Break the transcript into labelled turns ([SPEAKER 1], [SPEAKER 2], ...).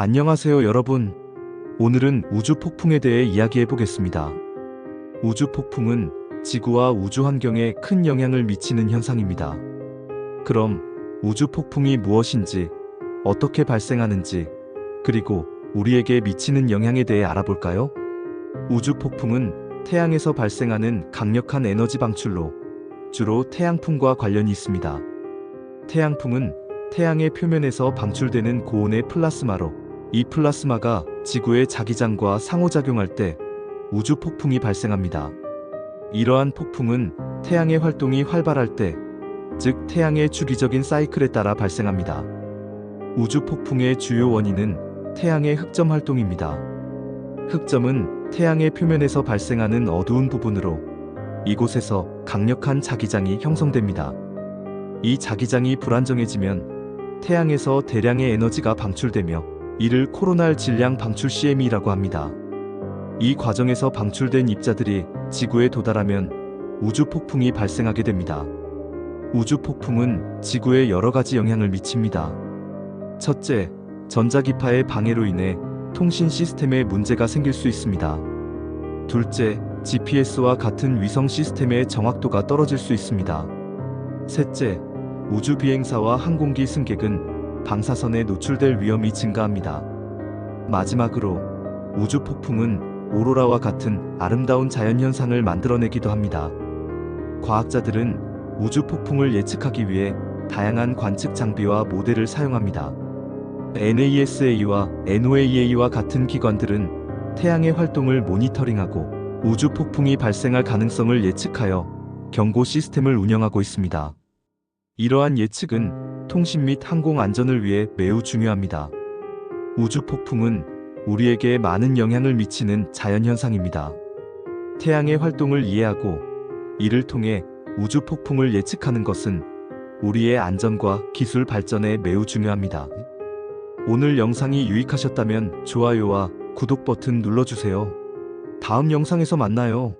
[SPEAKER 1] 안녕하세요, 여러분. 오늘은 우주 폭풍에 대해 이야기해 보겠습니다. 우주 폭풍은 지구와 우주 환경에 큰 영향을 미치는 현상입니다. 그럼 우주 폭풍이 무엇인지, 어떻게 발생하는지, 그리고 우리에게 미치는 영향에 대해 알아볼까요? 우주 폭풍은 태양에서 발생하는 강력한 에너지 방출로 주로 태양풍과 관련이 있습니다. 태양풍은 태양의 표면에서 방출되는 고온의 플라스마로 이 플라스마가 지구의 자기장과 상호작용할 때 우주 폭풍이 발생합니다. 이러한 폭풍은 태양의 활동이 활발할 때, 즉 태양의 주기적인 사이클에 따라 발생합니다. 우주 폭풍의 주요 원인은 태양의 흑점 활동입니다. 흑점은 태양의 표면에서 발생하는 어두운 부분으로 이곳에서 강력한 자기장이 형성됩니다. 이 자기장이 불안정해지면 태양에서 대량의 에너지가 방출되며 이를 코로날 질량 방출 CM이라고 합니다. 이 과정에서 방출된 입자들이 지구에 도달하면 우주 폭풍이 발생하게 됩니다. 우주 폭풍은 지구에 여러 가지 영향을 미칩니다. 첫째, 전자기파의 방해로 인해 통신 시스템에 문제가 생길 수 있습니다. 둘째, GPS와 같은 위성 시스템의 정확도가 떨어질 수 있습니다. 셋째, 우주 비행사와 항공기 승객은 방사선에 노출될 위험이 증가합니다. 마지막으로 우주 폭풍은 오로라와 같은 아름다운 자연현상을 만들어내기도 합니다. 과학자들은 우주 폭풍을 예측하기 위해 다양한 관측 장비와 모델을 사용합니다. NASA와 NOAA와 같은 기관들은 태양의 활동을 모니터링하고 우주 폭풍이 발생할 가능성을 예측하여 경고 시스템을 운영하고 있습니다. 이러한 예측은 통신 및 항공 안전을 위해 매우 중요합니다. 우주 폭풍은 우리에게 많은 영향을 미치는 자연현상입니다. 태양의 활동을 이해하고 이를 통해 우주 폭풍을 예측하는 것은 우리의 안전과 기술 발전에 매우 중요합니다. 오늘 영상이 유익하셨다면 좋아요와 구독 버튼 눌러주세요. 다음 영상에서 만나요.